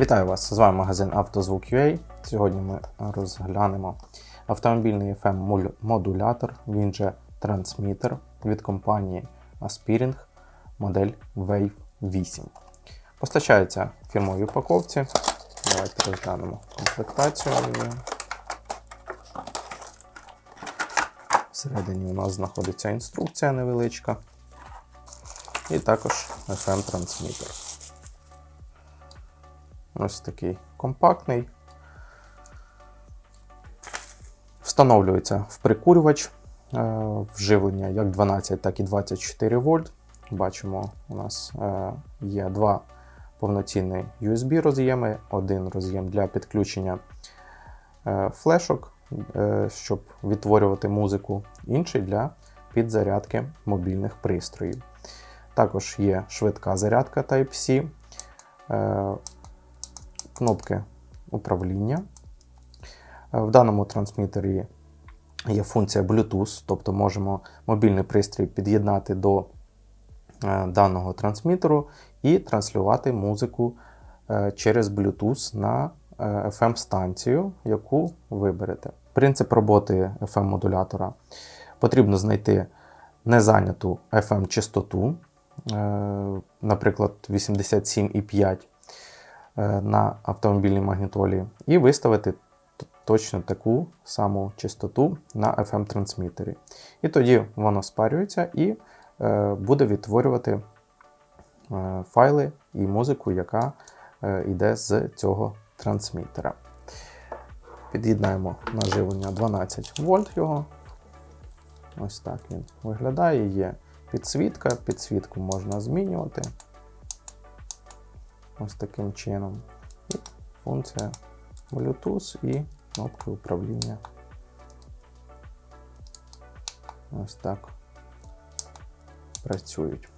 Вітаю вас! З вами магазин «Автозвук.UA». Сьогодні ми розглянемо автомобільний FM модулятор, він же трансмітер від компанії Aspiring модель Wave 8. Постачається в фірмовій упаковці. Давайте розглянемо комплектацію. Всередині у нас знаходиться інструкція невеличка. І також FM-трансмітер. Ось такий компактний. Встановлюється в прикурювач е, вживлення як 12, так і 24 вольт. Бачимо, у нас е, є два повноцінні USB роз'єми, один роз'єм для підключення е, флешок, щоб відтворювати музику, інший для підзарядки мобільних пристроїв. Також є швидка зарядка Type-C кнопки управління. Е, В даному трансмітері є функція Bluetooth, тобто можемо мобільний пристрій під'єднати до е, даного трансмітеру і транслювати музику е, через Bluetooth на FM-станцію, яку виберете. Принцип роботи FM-модулятора потрібно знайти незайняту FM-частоту, наприклад, 87,5 Е, на автомобільній магнітолі, і виставити точно таку саму частоту на FM-трансмітері. І тоді воно спарюється і е, буде відтворювати е, файли і музику, яка йде з цього трансмітера. Під'єднаємо наживлення 12 вольт його. Ось так він виглядає. Є підсвітка, підсвітку можна змінювати ось таким чином. І функція Bluetooth і кнопки управління. Ось так працюють.